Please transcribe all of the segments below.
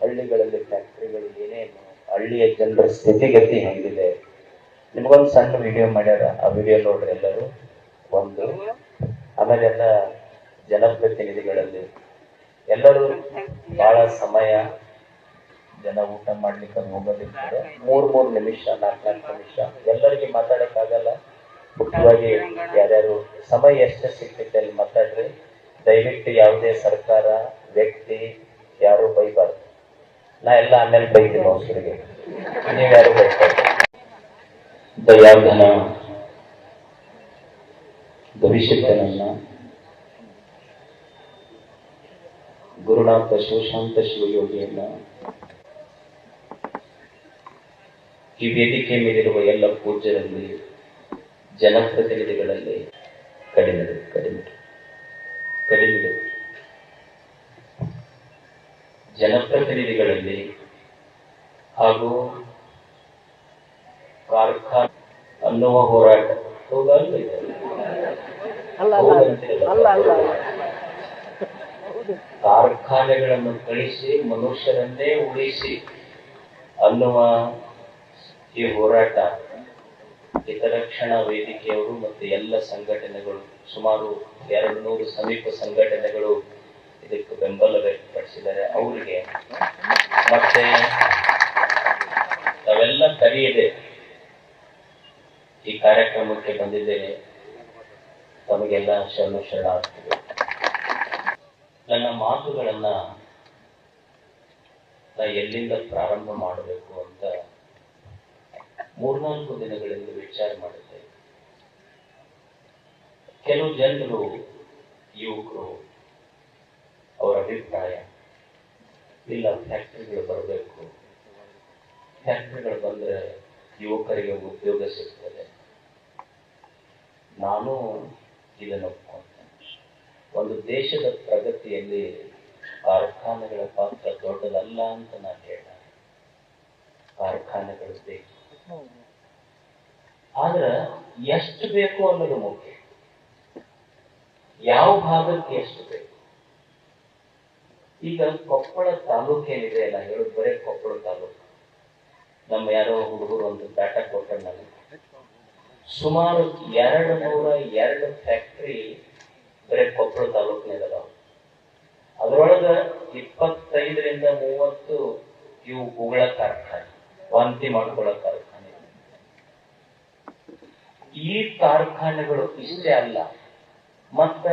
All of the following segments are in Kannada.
ಹಳ್ಳಿಗಳಲ್ಲಿ ಫ್ಯಾಕ್ಟ್ರಿಗಳು ಏನೇನು, ಹಳ್ಳಿಯ ಜನರ ಸ್ಥಿತಿಗತಿ ಹೆಂಗಿದೆ? ನಿಮಗೊಂದು ಸಣ್ಣ ವಿಡಿಯೋ ಮಾಡ್ಯಾರ. ಆ ವಿಡಿಯೋ ನೋಡ್ರಿ ಎಲ್ಲರೂ. ಒಂದು ಆಮೇಲೆಲ್ಲ ಜನಪ್ರತಿನಿಧಿಗಳಲ್ಲಿ. ಎಲ್ಲರೂ ಬಹಳ ಸಮಯ ಜನ ಊಟ ಮಾಡ್ಲಿಕ್ಕೆ ಹೋಗೋದಿರ್ತದೆ ಮೂರ್ ಮೂರ್ ನಿಮಿಷ, ನಾಲ್ಕು ನಾಲ್ಕು ನಿಮಿಷ. ಎಲ್ಲರಿಗೆ ಮಾತಾಡಕ್ಕಾಗಲ್ಲ. ಮುಖ್ಯವಾಗಿ ಯಾರ್ಯಾರು ಸಮಯ ಎಷ್ಟು ಸಿಗ್ತೈತೆ ಅಲ್ಲಿ ಮಾತಾಡ್ರಿ. ದಯವಿಟ್ಟು ಯಾವುದೇ ಸರ್ಕಾರ, ವ್ಯಕ್ತಿ, ಯಾರು ಬೈಬಾರ್ದು. ನಾ ಎಲ್ಲ ಆಮೇಲೆ ಬೈತೀನಿ ಅವಸರಿಗೆ ನೀವ್ಯಾರು ಬೈಬಾರ್ದು ದಯಾಧನ ಭವಿಷ್ಯತನನ್ನ ಗುರುನಾಥ ಶಿವಶಾಂತ ಶಿವಯೋಗಿಯನ್ನ, ಈ ವೇದಿಕೆ ಮೇಲಿರುವ ಎಲ್ಲ ಪೂಜ್ಯರಲ್ಲಿ, ಜನಪ್ರತಿನಿಧಿಗಳಲ್ಲಿ ಕಡಿಮೆ ಕಡಿಮೆ ಕಡಿಮೆ. ಜನಪ್ರತಿನಿಧಿಗಳಲ್ಲಿ ಹಾಗೂ ಕಾರ್ಖಾನೆ ಅನ್ನುವ ಹೋರಾಟ. ಕಾರ್ಖಾನೆಗಳನ್ನು ಕಳಿಸಿ ಮನುಷ್ಯರನ್ನೇ ಉಳಿಸಿ ಅನ್ನುವ ಈ ಹೋರಾಟ ಹಿತರಕ್ಷಣಾ ವೇದಿಕೆಯವರು ಮತ್ತು ಎಲ್ಲ ಸಂಘಟನೆಗಳು ಸುಮಾರು ಎರಡು ನೂರು ಸಮೀಪ ಸಂಘಟನೆಗಳು ಇದಕ್ಕೆ ಬೆಂಬಲ ವ್ಯಕ್ತಪಡಿಸಿದ್ದಾರೆ ಅವರಿಗೆ ಮತ್ತೆ ತಾವೆಲ್ಲ ಕರೆಯದೆ ಈ ಕಾರ್ಯಕ್ರಮಕ್ಕೆ ಬಂದಿದ್ದೇನೆ ತಮಗೆಲ್ಲ ಶರಣ ಶರಣಾರ್ಥಿಗಳು ನನ್ನ ಮಾತುಗಳನ್ನ ಎಲ್ಲಿಂದ ಪ್ರಾರಂಭ ಮಾಡಬೇಕು ಅಂತ ಮೂರ್ನಾಲ್ಕು ದಿನಗಳಿಂದ ವಿಚಾರ ಮಾಡಿದ್ದೆ ಕೆಲವು ಜನರು, ಯುವಕರು ಅವರ ಅಭಿಪ್ರಾಯ. ಇಲ್ಲ ಫ್ಯಾಕ್ಟ್ರಿಗಳು ಬರಬೇಕು. ಫ್ಯಾಕ್ಟ್ರಿಗಳು ಬಂದ್ರೆ ಯುವಕರಿಗೆ ಉದ್ಯೋಗ ಸಿಗ್ತದೆ. ನಾನು ಇದನ್ನು ಒಂದು ದೇಶದ ಪ್ರಗತಿಯಲ್ಲಿ ಕಾರ್ಖಾನೆಗಳ ಪಾತ್ರ ದೊಡ್ಡದಲ್ಲ ಅಂತ ನಾನು ಹೇಳ ಕಾರ್ಖಾನೆಗಳು ಬೇಕು. ಆದ್ರೆ ಎಷ್ಟು ಬೇಕು ಅನ್ನೋದು ಮುಖ್ಯ. ಯಾವ ಭಾಗಕ್ಕೆ ಎಷ್ಟು ಬೇಕು? ಈಗ ಕೊಪ್ಪಳ ತಾಲೂಕೇನಿದೆ ಅಲ್ಲ ಹೇಳೋದು ಬರೇ ಕೊಪ್ಪಳ ತಾಲೂಕು. ನಮ್ಮ ಯಾರೋ ಹುಡುಗರು ಒಂದು ಡಾಟಾ ಕೊಟ್ಟರು ನನಗೆ ಸುಮಾರು ಎರಡು ನೂರ ಎರಡು ಫ್ಯಾಕ್ಟ್ರಿ ಬರೀ ಕೊಪ್ಪಳ ತಾಲೂಕಿನಾಗ ಅದಾವ ಅದರೊಳಗ ಇಪ್ಪತ್ತೈದರಿಂದ ಮೂವತ್ತು ಇವು ಉಗಳ ಕಾರ್ಖಾನೆ, ವಾಂತಿ ಮಾಡ್ಕೊಳ್ಳೋ ಕಾರ್ಖಾನೆ. ಈ ಕಾರ್ಖಾನೆಗಳು ಇಷ್ಟೇ ಅಲ್ಲ, ಮತ್ತ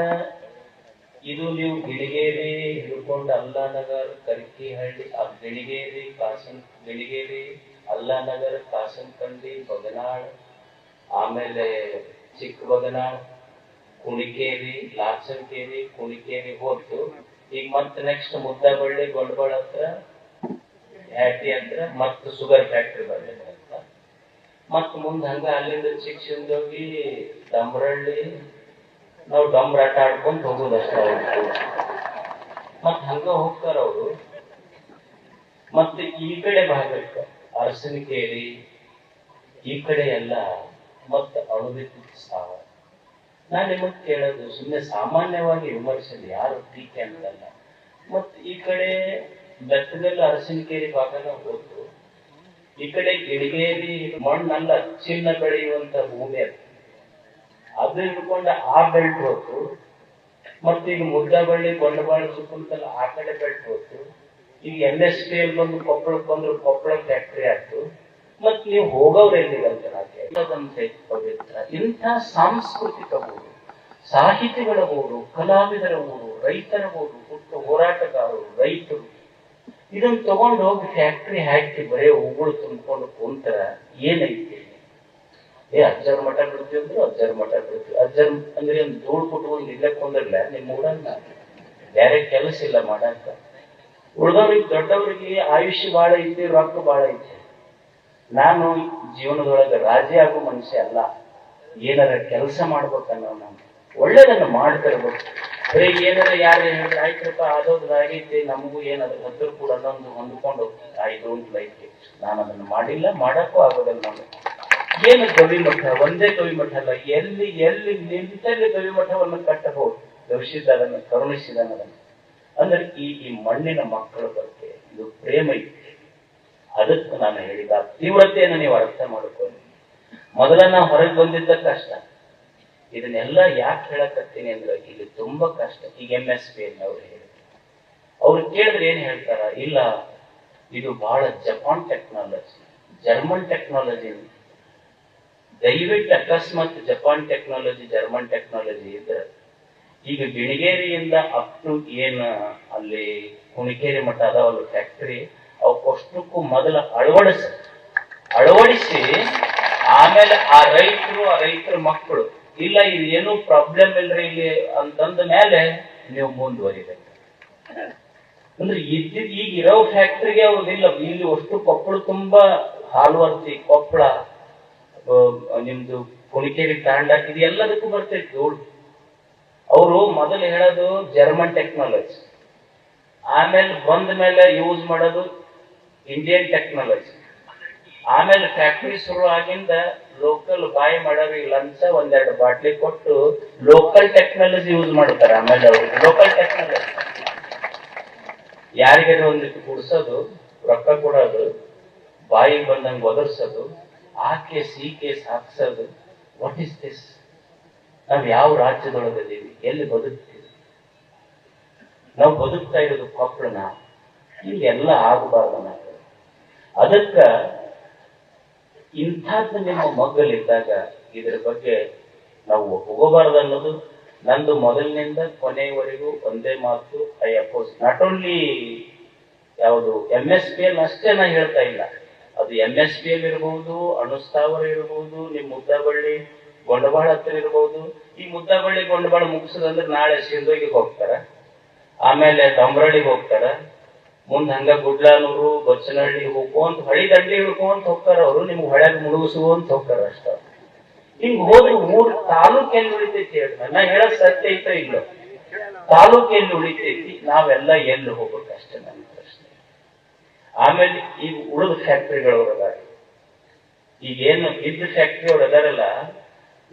ಇದು ನೀವು ಗಿಡಿಗೇರಿ ಹಿಡ್ಕೊಂಡು ಅಲ್ಲಾನಗರ್ ಕರ್ಕಿಹಳ್ಳಿ, ಆ ಗಿಣಿಗೇರಿ ಕಾಸನ್ ನಗರ್ ಅಲ್ಲಾನಗರ್ ಕಾಸನಕಂಡಿ ಬಗನಾಳ್, ಆಮೇಲೆ ಚಿಕ್ಕ ಬಗನಾಳ್, ಕುಣಿಕೇರಿ ಲಾಚನ್ಕೇರಿ ಕುಣಿಕೇರಿ ಹೋಯ್ತು ಈಗ ಮತ್ತೆ ನೆಕ್ಸ್ಟ್ ಮುದ್ದಬಳ್ಳಿ, ಗೊಂಡಬಾಳ ಹತ್ರ, ಹ್ಯಾಟಿ ಹತ್ರ ಮತ್ತೆ ಶುಗರ್ ಫ್ಯಾಕ್ಟ್ರಿ ಅಂತ. ಮುಂದೆ ಮುಂದ್ ಹಂಗ ಅಲ್ಲಿಂದ ಚಿಕ್ಕಸಿಂದೋಗಿ ಡಂಬ್ರಳ್ಳಿ ನಾವು ಡಂಬ್ರಾಟ ಆಡ್ಕೊಂಡ್ ಹೋಗೋದಷ್ಟೇ ಮತ್ ಹಂಗ ಹೋಗ್ತಾರ ಅವರು. ಮತ್ತೆ ಈ ಕಡೆ ಭಾಗಕ್ಕೆ ಅರಸನಕೇರಿ, ಈ ಕಡೆ ಎಲ್ಲ ಮತ್ತೆ ಅಣುವಿದ್ಯುತ್ ಸಾವ ನಾನು ನಿಮಗ್ ಕೇಳೋದು ಸುಮ್ಮನೆ ಸಾಮಾನ್ಯವಾಗಿ ವಿಮರ್ಶೆ ಯಾರು ಟೀಕೆ ಅಂತಲ್ಲ. ಮತ್ ಈ ಕಡೆ ಬೆಟ್ಟದಲ್ಲಿ ಅರಸಿನಕೇರಿ ಭಾಗನ ಹೋದ್ರು. ಈ ಕಡೆ ಗಿಡಿಗೇರಿ ಮಣ್ಣಲ್ಲ ಚಿನ್ನ ಬೆಳೆಯುವಂತ ಭೂಮಿ ಅದು. ಅದು ಹಿಡ್ಕೊಂಡ ಆ ಬೆಲ್ಟ್ ಹೊತ್ತು, ಮತ್ತೆ ಈಗ ಮುದ್ದಬಳ್ಳಿ ಕೊಂಡಬಾಳ ಸುತ್ತಮುತ್ತಲ ಆ ಕಡೆ ಬೆಲ್ಟ್ ಹೋಯ್ತು ಈಗ ಎನ್ ಎಸ್ ಪಿ ಎಲ್ ಬಂದು ಕೊಪ್ಪಳಕ್ಕೆ ಬಂದ್ರು ಕೊಪ್ಪಳ ಫ್ಯಾಕ್ಟ್ರಿ ಆಯ್ತು. ಮತ್ ನೀವು ಹೋಗೋರು ಎಲ್ಲಿಗಂತ ಪವಿತ್ರ, ಇಂಥ ಸಾಂಸ್ಕೃತಿಕ ಊರು, ಸಾಹಿತಿಗಳ ಊರು, ಕಲಾವಿದರ ಊರು, ರೈತರ ಊರು, ಹುಟ್ಟು ಹೋರಾಟಗಾರರು, ರೈತರು ಇದನ್ನ ತಗೊಂಡು ಹೋಗಿ ಫ್ಯಾಕ್ಟ್ರಿ ಹಾಕಿ ಬರೇ ಉಗುಳು ತುಂಬಿಕೊಂಡು ಕುಂತರ ಏನೈತಿ ಏ, ಅಜ್ಜರ ಮಠ ಬಿಡ್ತೀವಿ ಅಂದ್ರೆ ಅಜ್ಜರ ಮಠ ಬಿಡ್ತೀವಿ. ಅಜ್ಜರ್ ಅಂದ್ರೆ ಒಂದು ಧೂಳ್ ಒಂದು ಇಲ್ಲಕ್ಕೆ ಕುಂದ್ರಲ್ಲ ನಿಮ್ ಊರನ್ನ? ಬೇರೆ ಕೆಲಸ ಇಲ್ಲ ಮಾಡಾಕ ಉಳ್ದವ್ರಿಗೆ, ದೊಡ್ಡವ್ರಿಗೆ ಆಯುಷ್ಯ ಬಾಳ ಐತಿ, ರೊಕ್ಕ ಬಾಳ ಐತಿ. ನಾನು ಜೀವನದೊಳಗೆ ರಾಜಿ ಆಗೋ ಮನುಷ್ಯ ಅಲ್ಲ. ಏನಾರ ಕೆಲಸ ಮಾಡ್ಬೇಕನ್ನೋ ನಾನು. ಒಳ್ಳೇದನ್ನ ಮಾಡ್ತಿರ್ಬೇಕು. ಬರೀ ಏನಾರ ಯಾರು ಹೇಳಿದ್ರೆ, ಆಯ್ತಪ್ಪ ಆದೋದು ಆಗೈತಿ, ನಮಗೂ ಏನಾದ್ರು ಹತ್ರ ಕೂಡ ಅನ್ನೊಂದು ಹೊಂದ್ಕೊಂಡು ಡೋಂಟ್ ಲೈಕ್ ಇಟ್ ನಾನು ಅದನ್ನ ಮಾಡಿಲ್ಲ, ಮಾಡಕ್ಕೂ ಆಗೋದಿಲ್ಲ ನಾನು. ಏನು ಗವಿಮಠ ಒಂದೇ ಗವಿಮಠ ಅಲ್ಲ. ಎಲ್ಲಿ ಎಲ್ಲಿ ನಿಂತಲ್ಲಿ ಗವಿಮಠವನ್ನು ಕಟ್ಟಬಹುದು? ಗವಿಸಿದ್ದಾರನ್ನು ಕರುಣಿಸಿದಾನದನ್ನು ಅಂದ್ರೆ ಈ ಈ ಮಣ್ಣಿನ ಮಕ್ಕಳ ಬಗ್ಗೆ ಇದು ಪ್ರೇಮ ಇದೆ. ಅದಕ್ಕೆ ನಾನು ಹೇಳಿದ ತೀವ್ರತೆಯನ್ನು ನೀವು ಅರ್ಥ ಮಾಡ್ಕೊಳ್ಳಿ. ಮೊದಲ ನಾವು ಹೊರಗೆ ಬಂದಿದ್ದ ಕಷ್ಟ. ಇದನ್ನೆಲ್ಲ ಯಾಕೆ ಹೇಳಕತ್ತೀನಿ ಅಂದ್ರೆ ಇಲ್ಲಿ ತುಂಬಾ ಕಷ್ಟ. ಈಗ ಎಂ ಎಸ್ ಪಿ ಅಂತ ಅವ್ರು ಹೇಳಿದ್ರು. ಅವ್ರು ಕೇಳಿದ್ರೆ ಏನ್ ಹೇಳ್ತಾರ? ಇಲ್ಲ, ಇದು ಬಹಳ ಜಪಾನ್ ಟೆಕ್ನಾಲಜಿ ಜರ್ಮನ್ ಟೆಕ್ನಾಲಜಿ ದಯವಿಟ್ಟು ಅಕಸ್ಮಾತ್ ಜಪಾನ್ ಟೆಕ್ನಾಲಜಿ ಜರ್ಮನ್ ಟೆಕ್ನಾಲಜಿ ಇದ್ರೆ, ಈಗ ಗಿಣಿಗೇರಿಯಿಂದ ಅಪ್ ಟು ಏನ್ ಅಲ್ಲಿ ಹುಣಿಕೇರಿ ಮಠ ಅದಾವಲ್ಲ ಫ್ಯಾಕ್ಟರಿ ಅವಕ್ಕಷ್ಟಕ್ಕೂ ಮೊದಲ ಅಳವಡಿಸ, ಅಳವಡಿಸಿ ಆಮೇಲೆ ಆ ರೈತರು, ಆ ರೈತರ ಮಕ್ಕಳು, ಇಲ್ಲ ಇದು ಏನು ಪ್ರಾಬ್ಲಮ್ ಇಲ್ರಿ ಇಲ್ಲಿ ಅಂತಂದ ಮೇಲೆ ನೀವು ಮುಂದುವರಿಬೇಕು. ಅಂದ್ರೆ ಇದ್ದಿದ್ ಈಗ ಇರೋ ಫ್ಯಾಕ್ಟ್ರಿಗೆ ಅವ್ರದಿಲ್ಲ, ಇಲ್ಲಿ ಅಷ್ಟು ಕೊಪ್ಪಳ ತುಂಬಾ ಹಾಲ್ವರ್ತಿ ಕೊಪ್ಪಳ ನಿಮ್ದು ಕುಣಿಕೇರಿ ತಾಂಡ ಇದು ಎಲ್ಲದಕ್ಕೂ ಬರ್ತೈತಿ ಧೂಳು ಅವರು ಮೊದಲು ಹೇಳೋದು ಜರ್ಮನ್ ಟೆಕ್ನಾಲಜಿ ಆಮೇಲೆ ಬಂದ ಮೇಲೆ ಯೂಸ್ ಮಾಡೋದು ಇಂಡಿಯನ್ ಟೆಕ್ನಾಲಜಿ ಆಮೇಲೆ ಫ್ಯಾಕ್ಟ್ರಿ ಶುರು ಆಗಿಂದ ಲೋಕಲ್ ಬಾಯ್ ಮಾಡೋರಿಗೆ ಲಂಚ ಒಂದೆರಡು ಬಾಟ್ಲಿ ಕೊಟ್ಟು ಲೋಕಲ್ ಟೆಕ್ನಾಲಜಿ ಯೂಸ್ ಮಾಡ್ತಾರೆ ಆಮೇಲೆ ಅವರು. ಲೋಕಲ್ ಟೆಕ್ನಾಲಜಿ ಯಾರಿಗಾರ ಒಂದಿಟ್ಟು ಕುಡಿಸೋದು ರೊಕ್ಕ ಕೊಡೋದು, ಬಾಯಿಗೆ ಬಂದಂಗೆ ಒದರ್ಸೋದು ಆ ಕೇಸ್ ಈ ಕೇಸ್ ಹಾಕ್ಸೋದು ವಾಟ್ ಇಸ್ ದಿಸ್ ನಾವು ಯಾವ ರಾಜ್ಯದೊಳಗಿದ್ದೀವಿ ಎಲ್ಲಿ ಬದುಕ್ತೀವಿ? ನಾವು ಬದುಕ್ತಾ ಇರೋದು ಕೊಪ್ಪಳನ? ಇಲ್ಲಿ ಎಲ್ಲ ಆಗಬಾರ್ದು ನಾವು ಅದಕ್ಕ ಇಂಥದ್ದು ನಿಮ್ಮ ಮಗ್ಗಲಿದ್ದಾಗ ಇದ್ರ ಬಗ್ಗೆ ನಾವು ಹೋಗಬಾರ್ದು ಅನ್ನೋದು. ನಂದು ಮೊದಲಿನಿಂದ ಕೊನೆಯವರೆಗೂ ಒಂದೇ ಮಾತು ಐ ಅಪೋಸ್ ನಾಟ್ ಓನ್ಲಿ ಯಾವುದು ಎಂ ಎಸ್ ಪಿ ಅಷ್ಟೇ ನಾ ಹೇಳ್ತಾ ಇಲ್ಲ. ಅದು ಎಂ ಎಸ್ ಬಿ ಎಲ್ ಇರಬಹುದು ಅಣುಸ್ಥಾವರ ಇರಬಹುದು ನಿಮ್ ಮುದ್ದಬಳ್ಳಿ ಗೊಂಡಬಾಳ ಹತ್ರ ಇರಬಹುದು ಈ ಮುದ್ದಬಳ್ಳಿ ಗೊಂಡಬಾಳ ಮುಗಿಸೋದಂದ್ರೆ ನಾಳೆ ಸಿಂಧೋಗಿಗೆ ಹೋಗ್ತಾರ. ಆಮೇಲೆ ತಮ್ರಳ್ಳಿಗೆ ಹೋಗ್ತಾರ. ಮುಂದ್ ಹಂಗ ಗುಡ್ಲಾನೂರು, ಬಚ್ಚನಹಳ್ಳಿ ಹೋಗುವಂತ ಹಳಿ ದಂಡಿ ಹಿಡ್ಕೊಂತ ಹೋಗ್ತಾರ ಅವರು. ನಿಮ್ಗೆ ಹೊಳ್ಯಾಗ ಮುಳುಗಿಸುವಂತ ಹೋಗ್ತಾರ ಅಷ್ಟ ಹಿಂಗ್ ಹೋದ್ರೆ ಮೂರ್ ತಾಲೂಕ್ ಎಲ್ಲಿ ಉಳಿತೈತಿ ನಾ ಹೇಳಕ್ ಸತ್ಯ ಐತ ಇಲ್ಲ. ತಾಲೂಕ್ ಎಲ್ಲಿ ಉಳಿತೈತಿ? ನಾವೆಲ್ಲ ಎಲ್ಲಿ ಹೋಗ್ಬೇಕಷ್ಟೇ ಪ್ರಶ್ನೆ ಆಮೇಲೆ ಈಗ ಉಳಿದ ಫ್ಯಾಕ್ಟ್ರಿಗಳವ್ರು ಅದಾರ. ಈಗ ಏನು ಇದ್ದ ಫ್ಯಾಕ್ಟ್ರಿ ಅವ್ರು ಅದಾರಲ್ಲ,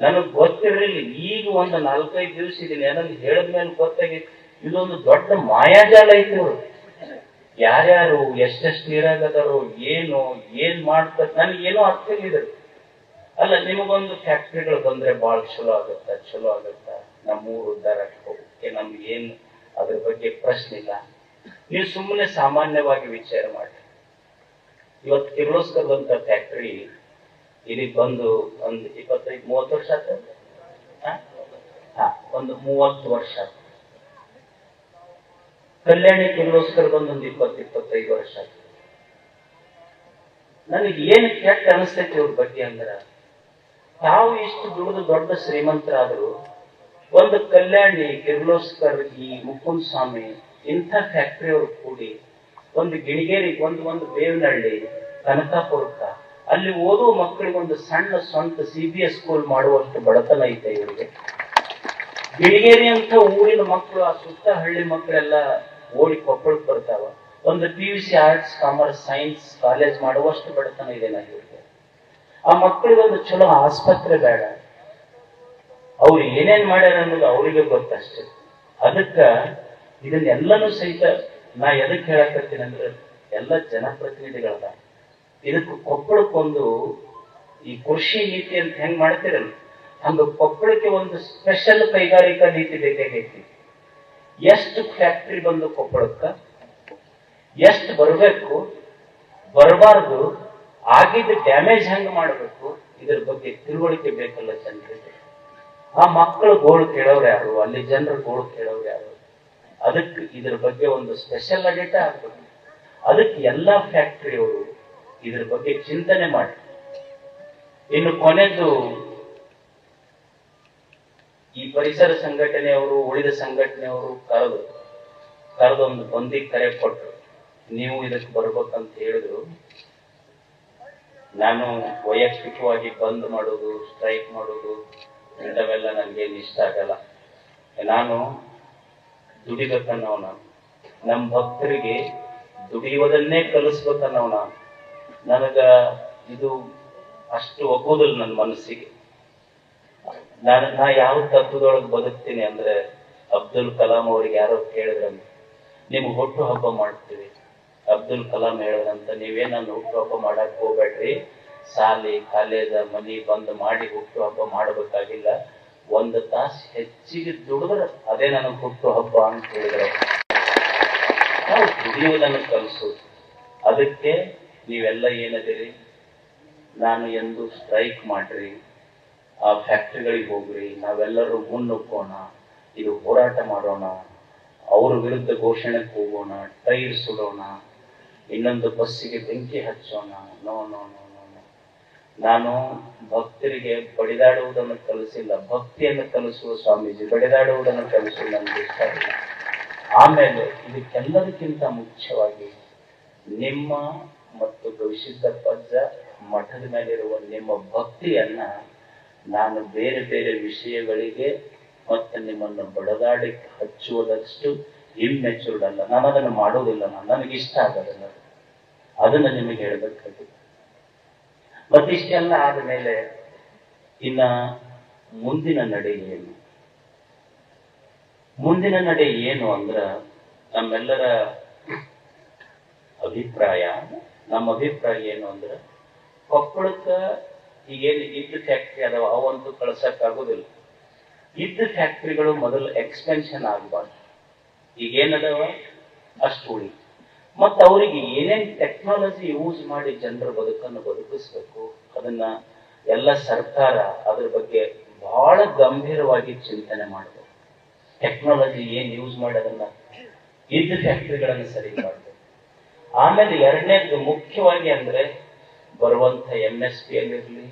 ನನಗ್ ಗೊತ್ತಿರಲಿಲ್ಲ. ಈಗ ಒಂದು ನಾಲ್ಕೈದು ದಿವಸ ಇದೀನಿ. ಏನಂತ ಹೇಳಿದ್ಮೇಲೆ ಗೊತ್ತಾಗಿತ್ತು. ಇದೊಂದು ದೊಡ್ಡ ಮಾಯಾಜಾಲ ಐತಿ ಅವರು. ಯಾರ್ಯಾರು, ಎಷ್ಟೆಷ್ಟು ನೀರಾಗದಾರೋ ಏನು, ಏನ್ ಮಾಡ್ತಾರೆ, ನನಗೆ ಏನೋ ಅರ್ಥ ಇದ್ರು ಅಲ್ಲ, ನಿಮಗೊಂದು ಫ್ಯಾಕ್ಟ್ರಿಗಳು ಬಂದ್ರೆ ಬಹಳ ಚಲೋ ಆಗುತ್ತ ಚಲೋ ಆಗುತ್ತ. ನಮ್ಮೂರು ಉದ್ದಾರ ಹೋಗಕ್ಕೆ ನಮ್ಗೆ ಏನ್ ಅದ್ರ ಬಗ್ಗೆ ಪ್ರಶ್ನೆ ಇಲ್ಲ. ನೀವು ಸುಮ್ಮನೆ ಸಾಮಾನ್ಯವಾಗಿ ವಿಚಾರ ಮಾಡಿ. ಇವತ್ತು ಕಿರ್ಲೋಸ್ಕರ್ದಂತ ಫ್ಯಾಕ್ಟ್ರಿ ಇಲ್ಲಿ ಬಂದು ಒಂದು ಇಪ್ಪತ್ತೈದು, ಮೂವತ್ತು ವರ್ಷ ಆತ ಒಂದು ಮೂವತ್ತು ವರ್ಷ ಕಲ್ಯಾಣಿ ಕಿರ್ಲೋಸ್ಕರ್ ಬಂದು ಒಂದು ಇಪ್ಪತ್ತು, ಇಪ್ಪತ್ತೈದು ವರ್ಷ ಆಯ್ತು ನನಗೆ ಏನು ಕೆಟ್ಟ ಅನಿಸ್ತೈತಿ ಇವ್ರ ಬಗ್ಗೆ ಅಂದ್ರ, ತಾವು ಇಷ್ಟು ದುಡಿದು ದೊಡ್ಡ ಶ್ರೀಮಂತರಾದ್ರು, ಒಂದು ಕಲ್ಯಾಣಿ ಕಿರ್ಲೋಸ್ಕರ್ ಈ ಮುಕುಂದ್ ಸ್ವಾಮಿ ಇಂಥ ಫ್ಯಾಕ್ಟ್ರಿ ಅವರು ಕೂಡಿ ಒಂದು ಗಿಣಿಗೇರಿ, ಒಂದು ಒಂದು ಬೇವಿನಹಳ್ಳಿ ಕನಕಾಪುರಕ್ಕ ಅಲ್ಲಿ ಓದುವ ಮಕ್ಕಳಿಗೆ ಒಂದು ಸಣ್ಣ ಸ್ವಂತ ಸಿ ಬಿ ಎಸ್ ಸ್ಕೂಲ್ ಮಾಡುವಷ್ಟು ಬಡತನ ಐತೆ ಇವರಿಗೆ. ಗಿಣಿಗೇರಿ ಅಂತ ಊರಿನ ಮಕ್ಕಳು, ಆ ಸುತ್ತ ಹಳ್ಳಿ ಮಕ್ಕಳೆಲ್ಲ ಓಡಿ ಕೊಪ್ಪಳಕ್ಕೆ ಬರ್ತಾವ. ಒಂದು P U C arts commerce science college ಮಾಡುವಷ್ಟು ಬಡತನ ಇದೆ ನಾ ಇವರಿಗೆ. ಆ ಮಕ್ಕಳಿಗೆ ಒಂದು ಚಲೋ ಆಸ್ಪತ್ರೆ ಬೇಡ. ಅವ್ರು ಏನೇನ್ ಮಾಡ್ಯಾರ ಅನ್ನೋದು ಅವರಿಗೆ ಗೊತ್ತಷ್ಟೇ. ಅದಕ್ಕ ಇದನ್ನೆಲ್ಲನೂ ಸಹಿತ ನಾ ಎದಕ್ಕೆ ಹೇಳಕತ್ತೀನಿ ಅಂದ್ರೆ ಎಲ್ಲ ಜನಪ್ರತಿನಿಧಿಗಳದ. ಇದಕ್ಕೆ ಕೊಪ್ಪಳಕ್ಕೊಂದು ಈ ಕೃಷಿ ನೀತಿ ಅಂತ ಹೆಂಗ್ ಮಾಡ್ತೀರಲ್ಲ, ಹಂಗ ಕೊಪ್ಪಳಕ್ಕೆ ಒಂದು ಸ್ಪೆಷಲ್ ಕೈಗಾರಿಕಾ ನೀತಿ ಬೇಕಾಗೈತಿ ಎಷ್ಟು ಫ್ಯಾಕ್ಟ್ರಿ ಬಂದು ಕೊಪ್ಪಳಕ್ಕ? ಎಷ್ಟು ಬರಬೇಕು? ಬರಬಾರ್ದು? ಆಗಿದ್ದ ಡ್ಯಾಮೇಜ್ ಹೆಂಗ್ ಮಾಡಬೇಕು? ಇದ್ರ ಬಗ್ಗೆ ತಿಳುವಳಿಕೆ ಬೇಕಲ್ಲ ಜನರಿಗೆ. ಆ ಮಕ್ಕಳು ಗೋಳು ಕೇಳೋರು ಯಾರು? ಅಲ್ಲಿ ಜನರು ಗೋಳು ಕೇಳೋರು ಯಾರು? ಅದಕ್ಕೆ ಇದ್ರ ಬಗ್ಗೆ ಒಂದು ಸ್ಪೆಷಲ್ ಅಡಿಟ ಆಗ್ಬೇಕು. ಅದಕ್ಕೆ ಎಲ್ಲಾ ಫ್ಯಾಕ್ಟರಿಯವರು ಇದ್ರ ಬಗ್ಗೆ ಚಿಂತನೆ ಮಾಡಿ. ಇನ್ನು ಕೊನೆದು, ಈ ಪರಿಸರ ಸಂಘಟನೆಯವರು, ಉಳಿದ ಸಂಘಟನೆಯವರು ಕರೆದು, ಕರೆದೊಂದು ಬಂದಿ ಕರೆ ಕೊಟ್ಟರು ನೀವು ಇದಕ್ಕೆ ಬರ್ಬೇಕಂತ ಹೇಳಿದ್ರು. ನಾನು ವೈಯಕ್ತಿಕವಾಗಿ ಬಂದ್ ಮಾಡೋದು ಸ್ಟ್ರೈಕ್ ಮಾಡೋದು ಇಂಥವೆಲ್ಲ ನನಗೇನು ಇಷ್ಟ ಆಗಲ್ಲ. ನಾನು ದುಡಿಬೇಕನ್ನೋ ನಾನು ನಮ್ಮ ಭಕ್ತರಿಗೆ ದುಡಿಯುವುದನ್ನೇ ಕಲಿಸ್ಬೇಕನ್ನೋ ನಾನು ನನಗ ಇದು ಅಷ್ಟು ಒಗ್ಗುದಿಲ್ಲ ನನ್ನ ಮನಸ್ಸಿಗೆ. ನಾನು ನಾ ಯಾವ ತತ್ವದೊಳಗೆ ಬದುಕ್ತೀನಿ ಅಂದ್ರೆ ಅಬ್ದುಲ್ ಕಲಾಂ ಅವ್ರಿಗೆ ಯಾರೋ ಕೇಳಿದ್ರೆ ನಿಮ್ಗೆ ಹುಟ್ಟು ಹಬ್ಬ ಮಾಡ್ತೀವಿ ಅಬ್ದುಲ್ ಕಲಾಂ ಹೇಳದಂತ ಹುಟ್ಟು ಹಬ್ಬ ಮಾಡಕ್ ಹೋಗ್ಬೇಡ್ರಿ. ಸಾಲಿ, ಕಾಲೇಜ, ಮನಿ ಬಂದ್ ಮಾಡಿ ಹುಟ್ಟು ಹಬ್ಬ ಮಾಡಬೇಕಾಗಿಲ್ಲ. ಒಂದು ತಾಸು ಹೆಚ್ಚಿಗೆ ದುಡಿದ್ರೆ ಅದೇ ನನಗೆ ಹುಟ್ಟು ಹಬ್ಬ ಅಂತ ಹೇಳಿದ್ರೆ. ನಾವು ದುಡಿಯುವುದನ್ನು ಕಲಿಸು ಅದಕ್ಕೆ ನೀವೆಲ್ಲ ಏನದಿರಿ ನಾನು ಎಂದು ಸ್ಟ್ರೈಕ್ ಮಾಡ್ರಿ. ಆ ಫ್ಯಾಕ್ಟ್ರಿಗಳಿಗೆ ಹೋಗ್ರಿ. ನಾವೆಲ್ಲರೂ ಮುನ್ನುಗ್ಗೋಣ. ಇದು ಹೋರಾಟ ಮಾಡೋಣ. ಅವ್ರ ವಿರುದ್ಧ ಘೋಷಣೆಗೆ ಹೋಗೋಣ. ಟೈರ್ ಸುಡೋಣ ಇನ್ನೊಂದು ಬಸ್ಸಿಗೆ ಬೆಂಕಿ ಹಚ್ಚೋಣ. ನೋ ನೋ ನೋ ನಾನು ಭಕ್ತರಿಗೆ ಬಡಿದಾಡುವುದನ್ನು ಕಲಿಸಿಲ್ಲ. ಭಕ್ತಿಯನ್ನು ಕಲಿಸುವ ಸ್ವಾಮೀಜಿ ಬಡಿದಾಡುವುದನ್ನು ಕಲಿಸಲು ನನಗೆ ಇಷ್ಟ ಇಲ್ಲ. ಆಮೇಲೆ ಇದಕ್ಕೆಲ್ಲದಕ್ಕಿಂತ ಮುಖ್ಯವಾಗಿ ನಿಮ್ಮ ಮತ್ತು ಗವಿಸಿದ್ಧ ಪಜ್ಜ ಮಠದ ಮೇಲಿರುವ ನಿಮ್ಮ ಭಕ್ತಿಯನ್ನ ನಾನು ಬೇರೆ ಬೇರೆ ವಿಷಯಗಳಿಗೆ ಮತ್ತೆ ನಿಮ್ಮನ್ನು ಬಡದಾಡಿ ಹಚ್ಚುವುದಷ್ಟು ಇಮ್ಮೆಚೂರ್ಡ್ ಅಲ್ಲ. ನಾನು ಅದನ್ನು ಮಾಡೋದಿಲ್ಲ ನಾನು ನನಗಿಷ್ಟ ಆಗೋದಿಲ್ಲ ಅದು. ಅದನ್ನ ನಿಮಗೆ ಹೇಳ್ಬೇಕಾಗಿದೆ ಆದ ಮೇಲೆ ಇನ್ನ ಮುಂದಿನ ನಡೆ ಏನು? ಮುಂದಿನ ನಡೆ ಏನು ಅಂದ್ರ ನಮ್ಮೆಲ್ಲರ ಅಭಿಪ್ರಾಯ. ನಮ್ಮ ಅಭಿಪ್ರಾಯ ಏನು ಅಂದ್ರ ಕೊಪ್ಪಳಕ್ಕ ಈಗೇನು ಇದ್ದ ಫ್ಯಾಕ್ಟ್ರಿ ಅದಾವ, ಅವಂತೂ ಕಳ್ಸಕ್ ಆಗೋದಿಲ್ಲ ಇದ್ದ ಫ್ಯಾಕ್ಟ್ರಿಗಳು ಮೊದಲು ಎಕ್ಸ್ಪೆನ್ಷನ್ ಆಗ್ಬಾರ್ದು. ಈಗೇನದಾವ ಅಷ್ಟು ಉಳಿ ಮತ್ತು ಅವರಿಗೆ ಏನೇನ್ ಟೆಕ್ನಾಲಜಿ ಯೂಸ್ ಮಾಡಿ ಜನರ ಬದುಕನ್ನು ಬದುಕಿಸ್ಬೇಕು, ಅದನ್ನ ಎಲ್ಲ ಸರ್ಕಾರ ಅದ್ರ ಬಗ್ಗೆ ಬಹಳ ಗಂಭೀರವಾಗಿ ಚಿಂತನೆ ಮಾಡಬೇಕು. ಟೆಕ್ನಾಲಜಿ ಏನ್ ಯೂಸ್ ಮಾಡಿ ಅದನ್ನ ಇದ್ದ ಫ್ಯಾಕ್ಟ್ರಿಗಳನ್ನು ಸರಿ ಮಾಡಬೇಕು. ಆಮೇಲೆ ಎರಡನೇದು ಮುಖ್ಯವಾಗಿ ಅಂದ್ರೆ ಬರುವಂತ ಎಂ ಎಸ್ ಪಿ ಇರಲಿ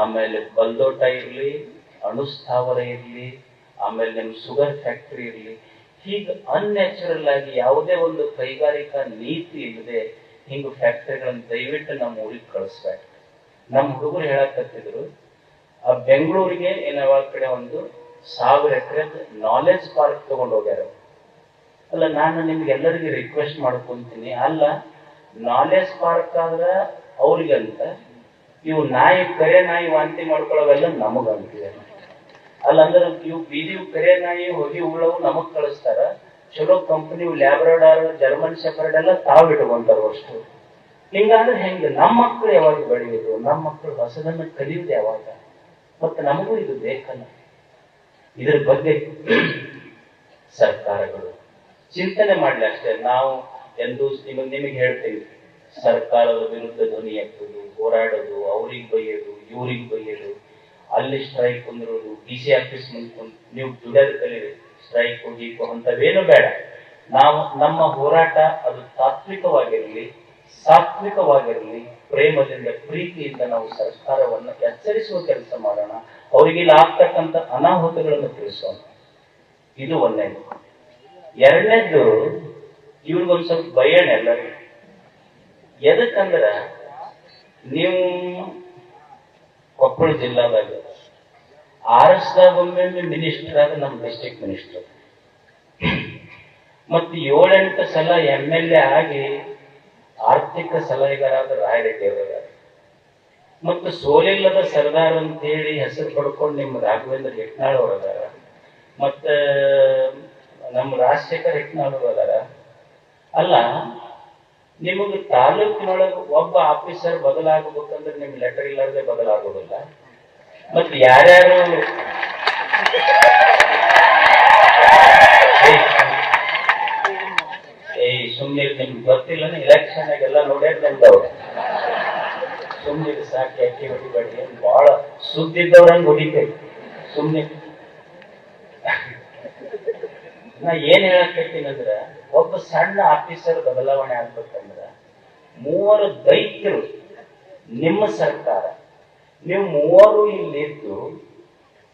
ಆಮೇಲೆ ಬಲ್ದೋಟ ಇರಲಿ, ಅಣುಸ್ಥಾವರ ಇರಲಿ, ಆಮೇಲೆ ನಿಮ್ಮ ಶುಗರ್ ಫ್ಯಾಕ್ಟ್ರಿ ಇರಲಿ ಹೀಗೆ ಅನ್ಯಾಚುರಲ್ ಆಗಿ ಯಾವುದೇ ಒಂದು ಕೈಗಾರಿಕಾ ನೀತಿ ಇಲ್ಲದೆ ಹಿಂಗ ಫ್ಯಾಕ್ಟರಿಗಳನ್ನ ದಯವಿಟ್ಟು ನಮ್ಮ ಊರಿಗೆ ಕಳಿಸ್ಬೇಕು. ನಮ್ಮ ಹುಡುಗರು ಹೇಳಕತ್ತಿದ್ರು, ಆ ಬೆಂಗಳೂರಿಗೆ ಏನವ ಕಡೆ ಒಂದು ಸಾವಿರ ಎಕರೆ ನಾಲೆಜ್ ಪಾರ್ಕ್ ತಗೊಂಡು ಹೋಗ್ಯಾರ. ಅಲ್ಲ, ನಾನು ನಿಮ್ಗೆಲ್ಲರಿಗೆ ರಿಕ್ವೆಸ್ಟ್ ಮಾಡ್ಕೊಂತೀನಿ, ಅಲ್ಲ ನಾಲೆಜ್ ಪಾರ್ಕ್ ಆದ್ರ ಅವ್ರಿಗಂತ, ಇವು ನಾಯಿ ಕರೆ ನಾಯಿ ವಾಂತಿ ಮಾಡ್ಕೊಳ್ಳೋವೆಲ್ಲ ನಮಗಂತಿದ್ದಾರೆ ಅಲ್ಲ ಅಂದ್ರೆ ಇವು ಬೀದಿ ಕರೆ ನಾಯಿ ಹೋಗಿ ಉಳ್ಳವು ನಮಗ್ ಕಳಿಸ್ತಾರ. ಚಲೋ ಕಂಪನಿ ಲ್ಯಾಬ್ರಡಾರ್ ಜರ್ಮನ್ ಶೆಫರ್ಡ್ ಎಲ್ಲ ತಾವ್ ಇಟ್ಕೊಂತಾರ ಅಷ್ಟು. ಹಿಂಗಂದ್ರೆ ಹೆಂಗೆ ನಮ್ಮ ಮಕ್ಕಳು ಯಾವಾಗ ಬೆಳೆಯೋದು? ನಮ್ಮ ಮಕ್ಕಳು ಹೊಸದನ್ನ ಕಲಿಯೋದು ಯಾವಾಗ? ಮತ್ತೆ ನಮಗೂ ಇದು ಬೇಕಲ್ಲ. ಇದ್ರ ಬಗ್ಗೆ ಸರ್ಕಾರಗಳು ಚಿಂತನೆ ಮಾಡ್ಲಿ ಅಷ್ಟೇ. ನಾವು ಎಂದು ನಿಮಗೆ ನಿಮಗೆ ಹೇಳ್ತೀವಿ. ಸರ್ಕಾರದ ವಿರುದ್ಧ ಧ್ವನಿ ಎತ್ತುದು ಹೋರಾಡೋದು, ಅವ್ರಿಗೆ ಬೈಯೋದು, ಇವ್ರಿಗೆ ಬೈಯೋದು. ಅಲ್ಲಿ ಸ್ಟ್ರೈಕ್ ಕುಂದಿರೋದು ಡಿ ಸಿ ಆಫೀಸ್ ಮುಂದೆ ನೀವು ದುಡಿಯೋದು ಕಲೀರಿ. ಸ್ಟ್ರೈಕ್ ಗೀಕು ಅಂತವೇನು ಬೇಡ. ನಾವು ನಮ್ಮ ಹೋರಾಟ ಅದು ತಾತ್ವಿಕವಾಗಿರಲಿ, ಸಾತ್ವಿಕವಾಗಿರಲಿ, ಪ್ರೇಮದಿಂದ, ಪ್ರೀತಿಯಿಂದ ನಾವು ಸರ್ಕಾರವನ್ನು ಎಚ್ಚರಿಸುವ ಕೆಲಸ ಮಾಡೋಣ. ಅವರಿಗೆ ಆಗ್ತಕ್ಕಂಥ ಅನಾಹುತಗಳನ್ನು ತಿಳಿಸೋಣ. ಇದು ಒಂದನೇದು. ಎರಡನೇದು, ಇವ್ರಿಗೊಂದ್ ಸ್ವಲ್ಪ ಭಯಣ ಎಲ್ಲರಿಗೂ. ಎದಕ್ಕಂದ್ರ ನೀವು ಕೊಪ್ಪಳ ಜಿಲ್ಲಾದಾಗ. ದಾಗ ಒಮ್ಮೆ ಮಿನಿಸ್ಟರ್ ಆದ ನಮ್ಮ ಡಿಸ್ಟ್ರಿಕ್ಟ್ ಮಿನಿಸ್ಟರ್. ಮತ್ತು ಏಳೆಂಟು ಸಲ ಎಂ ಎಲ್ ಎ ಆಗಿ ಆರ್ಥಿಕ ಸಲಹೆಗಾರಾದ ರಾಯರೆಡ್ಡಿ ಅವರ ಮತ್ತು ಸೋಲಿಲ್ಲದ ಸರ್ದಾರ್ ಅಂತೇಳಿ ಹೆಸರು ಪಡ್ಕೊಂಡು ನಿಮ್ಮ ರಾಘವೇಂದ್ರ ಹೆಟ್ನಾಳ್ ಅವರು ಅದಾರ ಮತ್ತ ನಮ್ಮ ರಾಜಶೇಖರ್ ಹೆಟ್ನಾಳ್ ಅವರು ಅಲ್ಲ ನಿಮಗೆ ತಾಲೂಕಿನೊಳಗೆ ಒಬ್ಬ ಆಫೀಸರ್ ಬದಲಾಗಬೇಕಂದ್ರೆ ನಿಮ್ ಲೆಟರ್ ಇಲ್ಲಾರ್ದೆ ಬದಲಾಗೋದಿಲ್ಲ. ಮತ್ತೆ ಯಾರ್ಯಾರು ಏ ಸುಮ್ನೆ ನಿಮ್ಗೆ ಗೊತ್ತಿಲ್ಲ ಎಲೆಕ್ಷನ್ ಎಲ್ಲ ನೋಡ್ಯಾರ ನಿಮ್ದವ್ರು ಸುಮ್ನೆ ಸಾಕಿ ಅಕ್ಕಿ ಹೊಡಿಬೇಡಿ ಬಹಳ ಸುದ್ದಿದ್ದವ್ರಂಗ್ ಹೊಡಿತೇವೆ. ಸುಮ್ನೆ ನಾ ಏನ್ ಅಂದ್ರ ಒಬ್ಬ ಸಣ್ಣ ಆಫೀಸರ್ ಬದಲಾವಣೆ ಆಗ್ಬೇಕಂದ್ರೆ ಮೂವರು ದೈತ್ಯರು ನಿಮ್ಮ ಸರ್ಕಾರ. ನೀವು ಮೂವರು ಇಲ್ಲಿದ್ದು